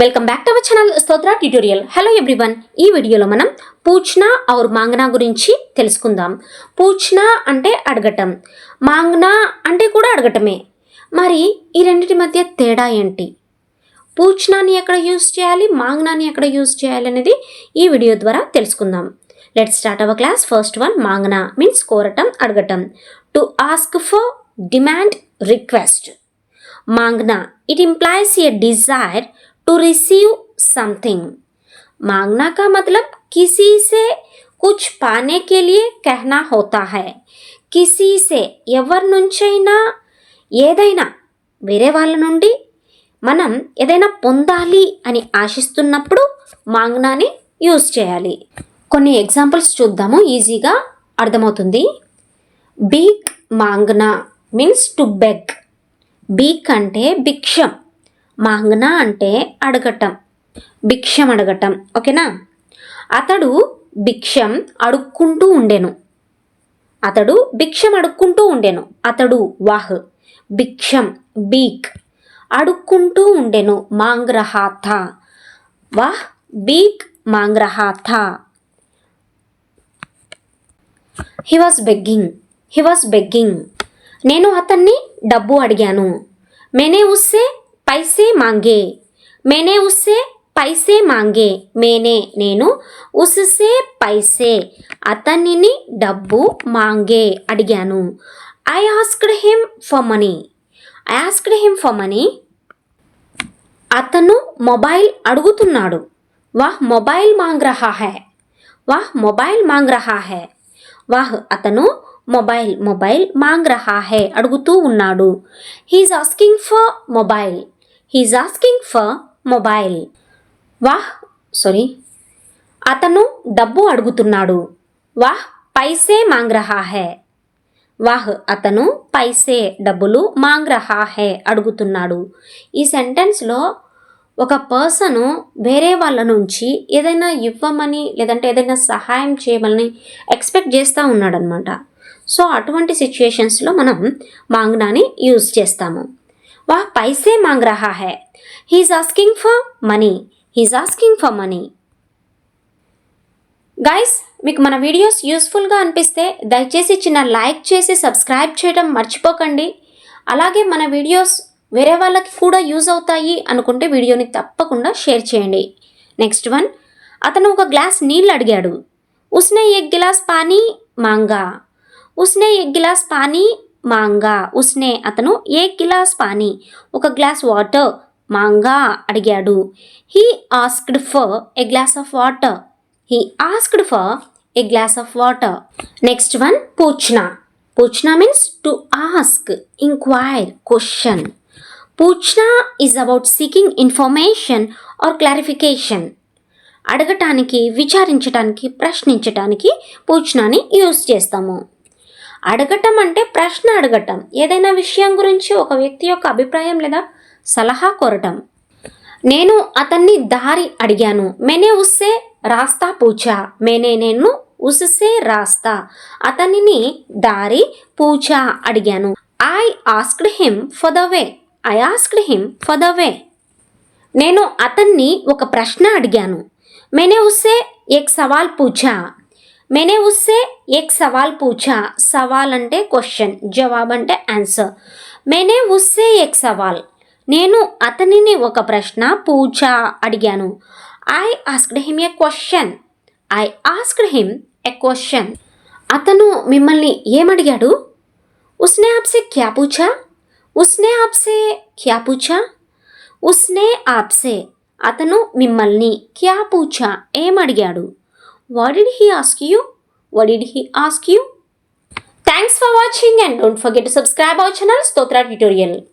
Welcome back to our channel Stotra tutorial hello everyone ఈ వీడియోలో మనం పూచ్నా ఔర్ మాంగనా గురించి తెలుసుకుందాం. పూచ్నా అంటే అడగటం. మాంగనా అంటే కూడా అడగటమే. మరి ఈ రెండింటి మధ్య తేడా ఏంటి? పూచ్నాని ఎక్కడ యూజ్ చేయాలి? మాంగనాని ఎక్కడ యూజ్ చేయాలి అనేది ఈ వీడియో ద్వారా తెలుసుకుందాం. Let start our class first one మాంగనా means కోరటం అడగటం. To ask for demand request మాంగనా it implies a desire to receive something मांगना का मतलब किसी से कुछ पाने के लिए कहना होता है కిసి సే ఎవరి నుంచైనా ఏదైనా వేరే వాళ్ళ నుండి మనం ఏదైనా పొందాలి అని ఆశిస్తున్నప్పుడు మాంగ్నాని యూజ్ చేయాలి కొన్ని ఎగ్జాంపుల్స్ చూద్దాము ఈజీగా అర్థమవుతుంది బీక్ మాంగ్నా మీన్స్ టు బెగ్ బీక్ అంటే భిక్షం మాంగ్నా అంటే అడగటం భిక్షం అడగటం ఓకేనా? అతడు భిక్షం అడుక్కుంటూ ఉండెను. అతడు భిక్షం అడుక్కుంటూ ఉండెను. అతడు వాహ్ భిక్షం బీక్ అడుక్కుంటూ ఉండెను. మాంగ్రహాథ వాహ్ బీక్ మాంగ్రహాథ he was begging he was begging నేను అతన్ని డబ్బు అడిగాను. మేనే ఉస్సే పైసే మాంగే. మేనే ఉస్సే పైసే మాంగే. మేనే నేను ఉస్సే పైసే. అతనిని డబ్బు మాంగే అడిగాను. I asked him for money. I asked him for money. అతను మొబైల్ అడుగుతున్నాడు. వాహ్ మొబైల్ మాంగ్ రహా హై. వాహ్ మొబైల్ మాంగ్ రహా హై. వాహ్ అతను మొబైల్ మొబైల్ మాంగ్ రహా హే అడుగుతూ ఉన్నాడు. He's asking for mobile. He's asking for mobile వాహ్ సారీ అతను డబ్బు అడుగుతున్నాడు. వాహ్ పైసే మాంగ్ రహా హే వాహ్ అతను పైసే డబ్బులు మాంగ్ రహా హే అడుగుతున్నాడు. ఈ సెంటెన్స్లో ఒక పర్సను వేరే వాళ్ళ నుంచి ఏదైనా ఇవ్వమని లేదంటే ఏదైనా సహాయం చేయమని ఎక్స్పెక్ట్ చేస్తూ ఉన్నాడనమాట సో అటువంటి సిచ్యుయేషన్స్లో మనం మాంగ్నాని యూజ్ చేస్తాము. వా పైసే మాంగ్ రహా high he's asking for money he's asking for money guys మీకు మన వీడియోస్ యూస్ఫుల్గా అనిపిస్తే దయచేసి చిన్న లైక్ చేసి సబ్స్క్రైబ్ చేయడం మర్చిపోకండి. అలాగే మన వీడియోస్ వేరే వాళ్ళకి కూడా యూజ్ అవుతాయి అనుకుంటే వీడియోని తప్పకుండా షేర్ చేయండి. నెక్స్ట్ వన్ అతను ఒక గ్లాస్ నీళ్ళు అడిగాడు. ఉస్నే ఎక్ గిలాస్ పానీ మాంగా? ఉస్నే ఎక్ గిలాస్ పానీ మాంగా ఉస్నే అతను ఏ గిలాస్ పానీ ఒక గ్లాస్ వాటర్ మాంగా అడిగాడు. He asked for a glass of water he asked for a glass of water. Next one పూచ్నా. పూచ్నా means to ask inquire question. పూచ్నా is about seeking information or clarification. అడగటానికి విచారించటానికి ప్రశ్నించటానికి పూచ్నాని యూజ్ చేస్తాము. అడగటం అంటే ప్రశ్న అడగటం. ఏదైనా విషయం గురించి ఒక వ్యక్తి యొక్క అభిప్రాయం లేదా సలహా కోరటం. నేను అతన్ని దారి అడిగాను. మేనే ఉస్సే రాస్తా పూచా. మేనే నేను ఉస్సే రాస్తా. అతనిని దారి పూచా అడిగాను. I asked him for the way. I asked him for the way. నేను అతన్ని ఒక ప్రశ్న అడిగాను. మేనే ఉస్సే ఎక్ సవాల్ పూచా. మేనే ఉస్సే ఎక్ సవాల్ పూచా సవాల్ అంటే క్వశ్చన్ జవాబ్ అంటే ఆన్సర్ మేనే ఉస్సే ఎక్ సవాల్ నేను అతనిని ఒక ప్రశ్న పూచా అడిగాను I asked him a question I asked him a question అతను మిమ్మల్ని ఏమడిగాడు ఉస్నే ఆప్సే క్యా పూచా ఉస్నే ఆప్సే క్యా పూచా ఉస్నే ఆప్సే అతను మిమ్మల్ని క్యా పూచా ఏమడిగాడు What did he ask you? What did he ask you? Thanks for watching and don't forget to subscribe our channel Stotra Tutorial.